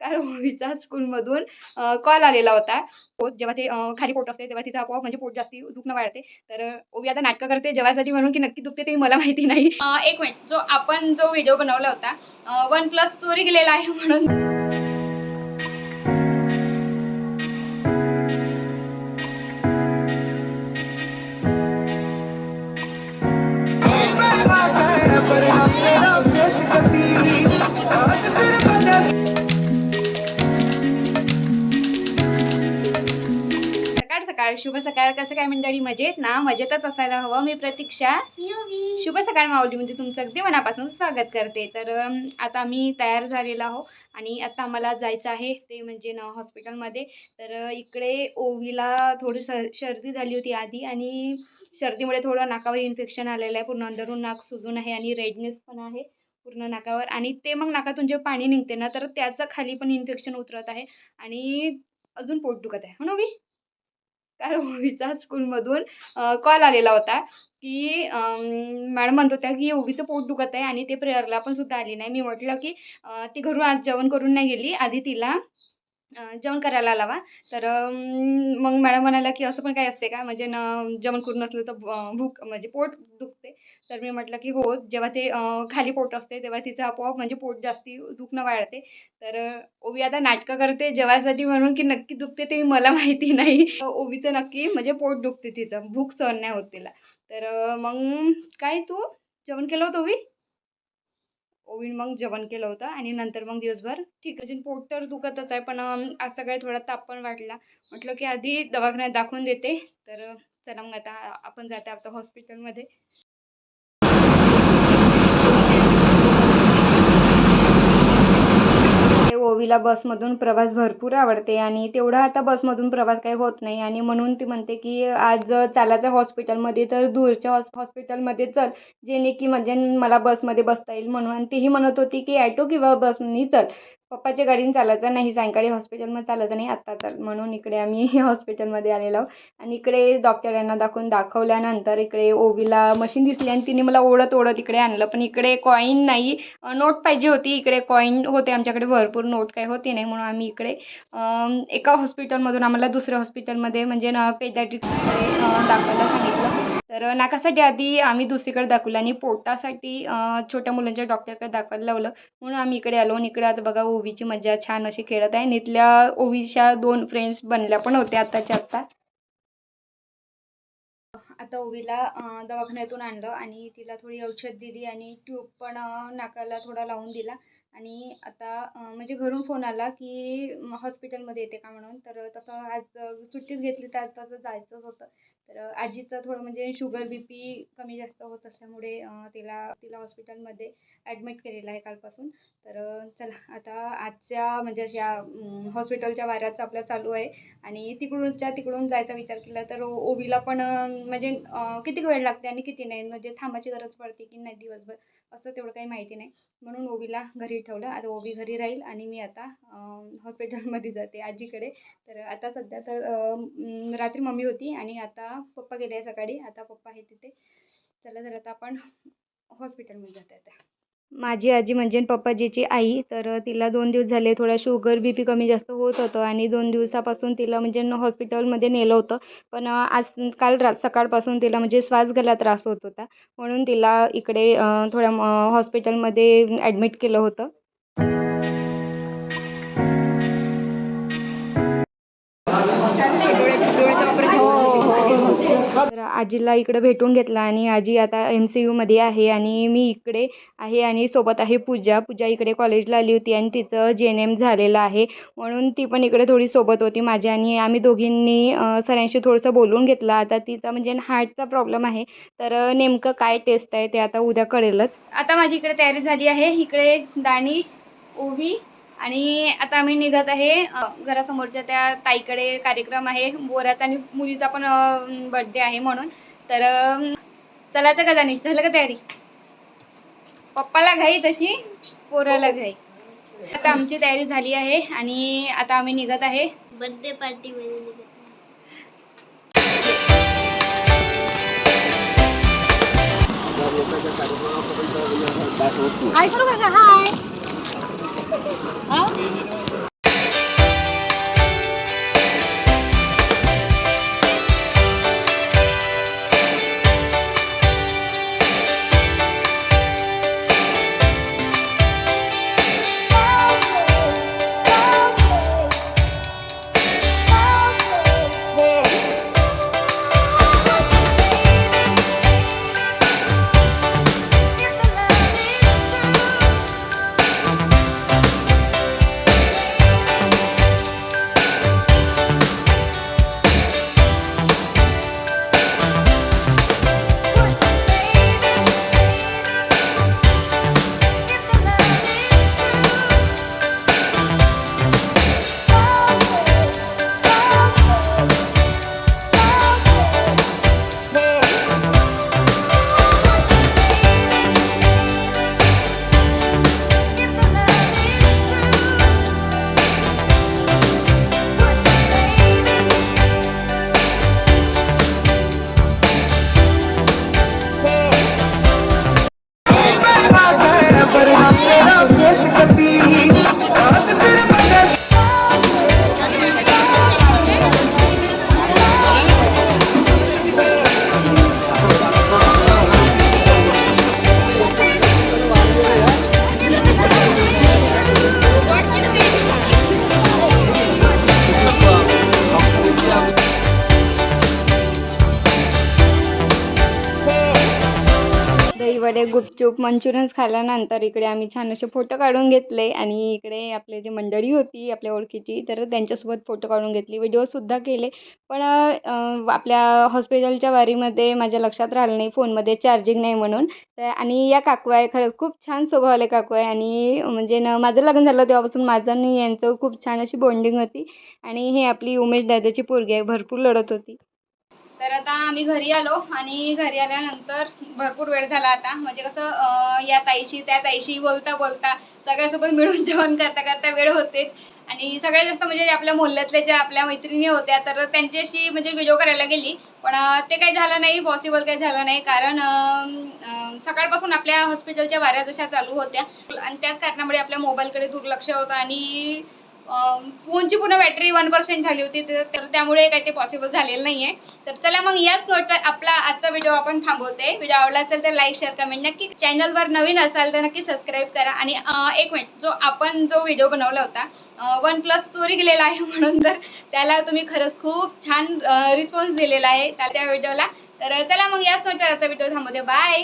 कारण मूवीचा स्कूलमधून कॉल आलेला होता. जेव्हा ते खाली पोट असते तेव्हा तिचा आपोआप म्हणजे पोट जास्ती दुखणं वाढते. तर ओवी आता नाटकं करते जेवायसाठी म्हणून की नक्की दुखते ते मला माहिती नाही. एक मिनिट जो आपण जो व्हिडिओ बनवला होता वन प्लस चोरी गेलेला आहे म्हणून. शुभ सकाळ. कसं काय मंडळी? मजेत ना? मजेतच असायला हवं. मी प्रतीक्षा. शुभ सकाळ माऊलीमध्ये तुमचं अगदी मनापासून स्वागत करते. तर आता आम्ही तयार झालेलो आहो आणि आता आम्हाला जायचं आहे ते म्हणजे ना हॉस्पिटलमध्ये. तर इकडे ओवीला थोडी स सर्दी झाली होती आधी आणि सर्दीमुळे थोडं नाकावर इन्फेक्शन आलेलं आहे. पूर्ण अंदरून नाक सुजून आहे आणि रेडनेस पण आहे पूर्ण नाकावर. आणि ते मग नाकातून जे पाणी निघते ना तर त्याचं खाली पण इन्फेक्शन उतरत आहे आणि अजून पोट दुखत आहे. हो ना ओवी कारण ओवीचा स्कूलमधून कॉल आलेला होता की मॅडम म्हणत होत्या की ओवीचं पोट दुखत आहे आणि ते प्रेयरला पण सुद्धा आली नाही. मी म्हटलं की ती घरून आज जेवण करून नाही गेली. आधी तिला जेवण करायला लावा. तर मग मॅडम म्हणाल्या की असं पण काही असते का? म्हणजे न जेवण करून नसलं तर भूक म्हणजे पोट दुखते. तर मी म्हटलं की हो जेव्हा ते खाली पोट असते तेव्हा तिचं आपोआप म्हणजे पोट जास्ती दुखणं वाढते. तर ओवी आता नाटकं करते जेवायसाठी म्हणून की नक्की दुखते ते मला माहिती नाही. ओवीचं नक्की म्हणजे पोट दुखते तिचं. भूक सहन नाही होत तिला. तर मग काय तू? जेवण केलं होतं ओवी? ओवीन मग जेवण केलं होतं आणि नंतर मग दिवसभर ठीक आहे. पोट तर दुखतच आहे पण आज सकाळी थोडा ताप पण वाटला म्हटलं की आधी दवाखान्यात दाखवून देते. तर चला मग आता आपण जाते आता हॉस्पिटलमध्ये ते ओवीला बसमधून प्रवास भरपूर आवडते आणि तेवढा आता बसमधून प्रवास काही होत नाही आणि म्हणून ती म्हणते की आज चालायचं हॉस्पिटलमध्ये तर दूरच्या हॉस हॉस्पिटलमध्ये चल जेणे की म्हणजे मला बसमध्ये बसता येईल म्हणून. आणि तीही म्हणत होती की ॲटो किंवा बसनी चल. पप्पाच्या गाडीने चालायचं नाही सायंकाळी हॉस्पिटलमध्ये चालायचं नाही आत्ता चाल म्हणून इकडे आम्ही हॉस्पिटलमध्ये आलेलो आहोत. आणि इकडे डॉक्टर यांना दाखवून दाखवल्यानंतर इकडे ओवीला मशीन दिसली आणि तिने मला ओढत ओढत इकडे आणलं. पण इकडे कॉईन नाही नोट पाहिजे होती. इकडे कॉईन होते आमच्याकडे भरपूर नोट काही होती नाही. म्हणून आम्ही इकडे एका हॉस्पिटलमधून आम्हाला दुसऱ्या हॉस्पिटलमध्ये म्हणजे ना पेडॅट्रिक्सकडे दाखवायला सांगितलं. तर नाकासाठी आधी आम्ही दुसरीकडे दाखवलं आणि पोटासाठी छोट्या मुलांच्या डॉक्टरकडे दाखवायला लावलं. म्हणून आम्ही इकडे आलो आणि इकडे आता बघा ओवीची मजा छान अशी खेळत आहे. इथल्या ओवीच्या दोन फ्रेंड्स बनल्या पण होत्या आत्ताच्या आत्ता. आता ओवीला दवाखान्यातून आणलं आणि तिला थोडी औषध दिली आणि ट्यूब पण नाकाला थोडा लावून दिला. आणि आता म्हणजे घरून फोन आला की हॉस्पिटलमध्ये येते का म्हणून. तर तसं आज सुट्टीच घेतली तर आज तसं जायचंच होतं. तर आजीचं थोडं म्हणजे शुगर बी पी कमी जास्त होत असल्यामुळे तिला तिला हॉस्पिटलमध्ये ॲडमिट केलेलं आहे कालपासून. तर चला आता आजच्या म्हणजे अशा हॉस्पिटलच्या वाऱ्याचं आपल्या चालू आहे. आणि तिकडूनच्या तिकडून जायचा विचार केला तर ओवीला पण म्हणजे किती वेळ लागते आणि किती नाही? म्हणजे थांबायची गरज पडते की नाही दिवसभर? असं तेवढं काही माहिती नाही. म्हणून ओवीला घरी ठेवलं. आता ओवी घरी राहील आणि मी आता हॉस्पिटलमध्ये जाते आजीकडे. तर आता सध्या तर रात्री मम्मी होती आणि आता पप्पा गेले आहे सकाळी. आता पप्पा आहे तिथे. चला तर आता आपण हॉस्पिटलमध्ये जाते आता माझी आजी म्हणजे पप्पाजीची आई तर तिला दोन दिवस झाले थोडा शुगर बी पी कमी जास्त होत होतं आणि दोन दिवसापासून तिला म्हणजे न हॉस्पिटलमध्ये नेलं होतं. पण आज काल रा सकाळपासून तिला म्हणजे श्वास घ्यायला त्रास होत होता. म्हणून तिला इकडे थोड्या हॉस्पिटलमध्ये ॲडमिट केलं होतं. तर आजीला इकडे भेटून घेतला आणि आजी आता एम सी यूमध्ये आहे आणि मी इकडे आहे आणि सोबत आहे पूजा. पूजा इकडे कॉलेजला आली होती आणि तिचं जे एन एम झालेलं आहे. म्हणून ती पण इकडे थोडी सोबत होती माझ्या आणि आम्ही दोघींनी सरांशी थोडंसं बोलून घेतलं. आता तिचा म्हणजे हार्टचा प्रॉब्लेम आहे. तर नेमकं काय टेस्ट आहे ते आता उद्या कळेलच. आता माझी इकडे तयारी झाली आहे. इकडे दानिश ओवी आणि आता आम्ही निघत आहे घरासमोरच्या त्या ताईकडे कार्यक्रम आहे. बोराचा आणि मुलीचा पण बड्डे आहे म्हणून. तर चलायचं का दानिश झालं का तयारी? पप्पाला घाई तशी पोराला घाई. आता आमची तयारी झाली आहे आणि आता आम्ही निघत आहे. बर्थडे पार्टी मध्ये निघत हाय करू इकडे गुपचूप मंचुरियन्स खाल्ल्यानंतर इकडे आम्ही छान असे फोटो काढून घेतले आणि इकडे आपले जे मंडळी होती आपल्या ओळखीची तर त्यांच्यासोबत फोटो काढून घेतली व्हिडिओसुद्धा केले. पण आपल्या हॉस्पिटलच्या वारीमध्ये माझ्या लक्षात राहिलं नाही फोनमध्ये चार्जिंग नाही म्हणून. तर आणि या काकू आहे खरंच खूप छान स्वभावाले काकू आहे. आणि म्हणजे न माझं लग्न झालं तेव्हापासून माझं आणि यांचं खूप छान अशी बॉन्डिंग होती. आणि हे आपली उमेश दादाची पोरगी आहे भरपूर लढत होती. तर आता आम्ही घरी आलो आणि घरी आल्यानंतर भरपूर वेळ झाला आता. म्हणजे कसं या ताईशी त्या ताईशी बोलता बोलता सगळ्यासोबत मिळून जेवण करता करता वेळ होते. आणि सगळ्यात जास्त म्हणजे आपल्या मोहल्ल्यातल्या ज्या आपल्या मैत्रिणी होत्या तर त्यांच्याशी म्हणजे व्हिडिओ करायला गेली. पण ते काही झालं नाही पॉसिबल काही झालं नाही. कारण सकाळपासून आपल्या हॉस्पिटलच्या वाऱ्या जशा चालू होत्या. आणि त्याच कारणामुळे आपल्या मोबाईलकडे दुर्लक्ष होतं आणि फोनची पूर्ण बॅटरी वन पर्सेंट झाली होती तर तर त्यामुळे काही ते पॉसिबल झालेलं नाही आहे तर चला मग याच नोटवर आपला आजचा व्हिडिओ आपण थांबवते. व्हिडिओ आवडला असेल तर लाईक शेअर कमेंट नक्की चॅनलवर नवीन असाल तर नक्की सबस्क्राईब करा. आणि एक मिनिट जो आपण जो व्हिडिओ बनवला होता वन प्लस चोरी गेलेला आहे म्हणून तर त्याला तुम्ही खरंच खूप छान रिस्पॉन्स दिलेला आहे त्या त्या व्हिडिओला तर चला मग याच नोटवर आजचा व्हिडिओ थांबवते. बाय